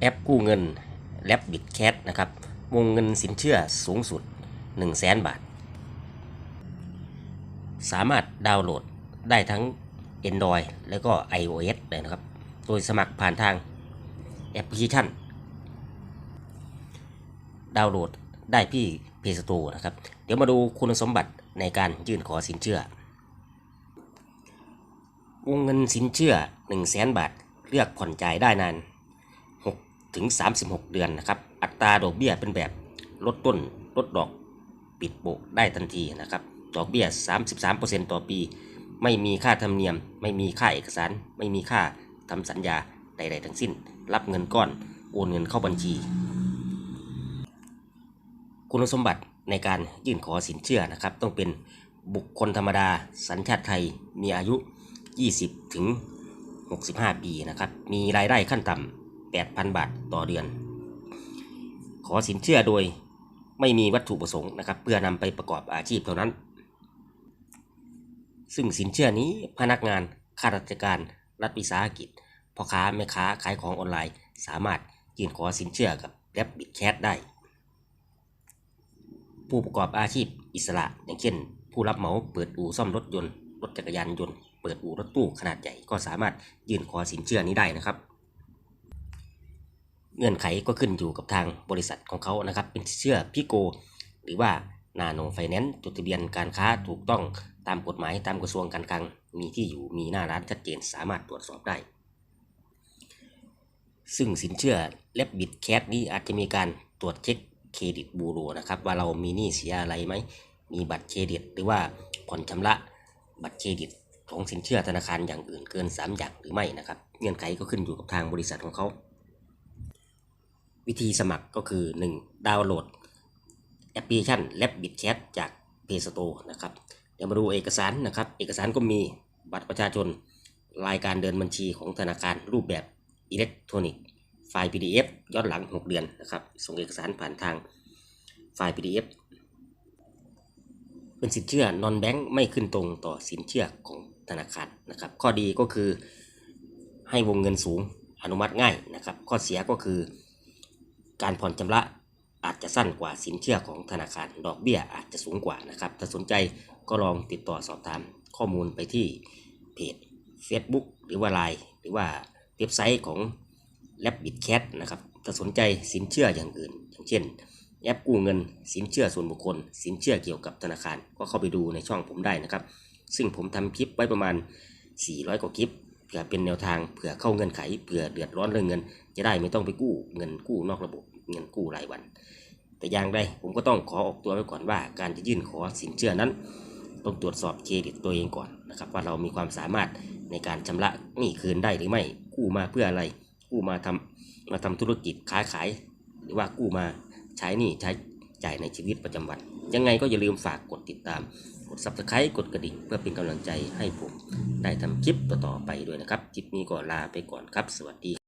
แอปกู้เงินแลบบิ t แค t นะครับ วงเงินสินเชื่อสูงสุด 1 0 0 0 0แสนบาท สามารถดาวน์โหลดได้ทั้ง Android แล้วก็ iOS เลยนะครับ โดยสมัครผ่านทางแอปพลิเคชัน ดาวน์โหลดได้ที่ Play Store นะครับ เดี๋ยวมาดูคุณสมบัติในการยื่นขอสินเชื่อ วงเงินสินเชื่อ 1 0 0 0 0แสนบาท เลือกผ่อนจ่ายได้นาน ถึง 36 เดือนนะครับ อัตราดอกเบี้ยเป็นแบบลดต้นลดดอกปิดโปะได้ทันทีนะครับ ดอกเบี้ย 33%ต่อปี ไม่มีค่าธรรมเนียม ไม่มีค่าเอกสาร ไม่มีค่าทำสัญญาใดๆทั้งสิ้น รับเงินก้อน โอนเงินเข้าบัญชี คุณสมบัติในการยื่นขอสินเชื่อนะครับ ต้องเป็นบุคคลธรรมดา สัญชาติไทย มีอายุ 20 ถึง 65 ปีนะครับ มีรายได้ขั้นต่ำ 8,000 บาทต่อเดือน ขอสินเชื่อโดยไม่มีวัตถุประสงค์นะครับ เพื่อนำไปประกอบอาชีพเท่านั้น ซึ่งสินเชื่อนี้พนักงานข้าราชการรัฐวิสาหกิจพ่อค้าแม่ค้าขายของออนไลน์ สามารถยื่นขอสินเชื่อกับแ a บบิ t แค t ได้ ผู้ประกอบอาชีพอิสระ อย่างเช่น ผู้รับเหมาเปิดอู่ซ่อมรถยนต์ รถจักรยานยนต์ เปิดอู่รถตู้ขนาดใหญ่ก็สามารถยื่นขอสินเชื่อนี้ได้นะครับ เงื่อนไขก็ขึ้นอยู่กับทางบริษัทของเขานะครับ เป็นสินเชื่อพิโก หรือว่านาโนไฟแนนซ์จดทะเบียนการค้าถูกต้องตามกฎหมายตามกระทรวงการคลัง มีที่อยู่มีหน้าร้านชัดเจนสามารถตรวจสอบได้ ซึ่งสินเชื่อเล็บบิดแคสนี้อาจจะมีการตรวจเช็คเครดิตบูโรนะครับ ว่าเรามีหนี้เสียอะไรไหม มีบัตรเครดิต หรือว่าผ่อนชำระบัตรเครดิตของสินเชื่อธนาคารอย่างอื่นเกิน 3 อย่างหรือไม่นะครับ เงื่อนไขก็ขึ้นอยู่กับทางบริษัทของเขา วิธีสมัครก็คือ 1. ดาวน์โหลดแอปพลิเคชัน l a b b i t Chat จาก Play Store นะครับ เดี๋ยวมาดูเอกสารนะครับ เอกสารก็มีบัตรประชาชน รายการเดินบัญชีของธนาคารรูปแบบอิเล็กทรอนิกส์ไฟล์ PDF ย้อนหลัง 6 เดือนนะครับ ส่งเอกสารผ่านทางไฟล์ PDF เป็นสินเชื่อนอนแบงค์ไม่ขึ้นตรงต่อสินเชื่อของธนาคารนะครับ ข้อดีก็คือให้วงเงินสูงอนุมัติง่ายนะครับ ข้อเสียก็คือ การผ่อนชำระอาจจะสั้นกว่าสินเชื่อของธนาคาร ดอกเบี้ยอาจจะสูงกว่านะครับ ถ้าสนใจก็ลองติดต่อสอบถามข้อมูลไปที่เพจ Facebook หรือว่า Line หรือว่าเว็บไซต์ของ l a b b i t Cat นะครับ ถ้าสนใจสินเชื่ออย่างอื่น อย่างเช่น แอปกู้เงิน สินเชื่อส่วนบุคคล สินเชื่อเกี่ยวกับธนาคาร ก็เข้าไปดูในช่องผมได้นะครับ ซึ่งผมทำคลิปไว้ประมาณ 400 กว่าคลิป เพื่อเป็นแนวทางเผื่อเข้าเงื่อนไขเผื่อเดือดร้อนเรื่องเงิน จะได้ไม่ต้องไปกู้เงินกู้นอกระบบเงินกู้รายวัน แต่อย่างใดผมก็ต้องขอออกตัวไว้ก่อนว่า การจะยื่นขอสินเชื่อนั้น ต้องตรวจสอบเครดิตตัวเองก่อนนะครับว่าเรามีความสามารถในการชำระหนี้คืนได้หรือไม่กู้มาเพื่ออะไร กู้มาทำมาทำธุรกิจค้าขาย หรือว่ากู้มาใช้หนี้ใช้จ่ายในชีวิตประจำวัน ยังไงก็อย่าลืมฝากกดติดตาม กด subscribe กดกระดิ่ง เพื่อเป็นกำลังใจให้ผมได้ทำคลิปต่อๆไปด้วยนะครับ คลิปนี้ก็ลาไปก่อนครับ สวัสดี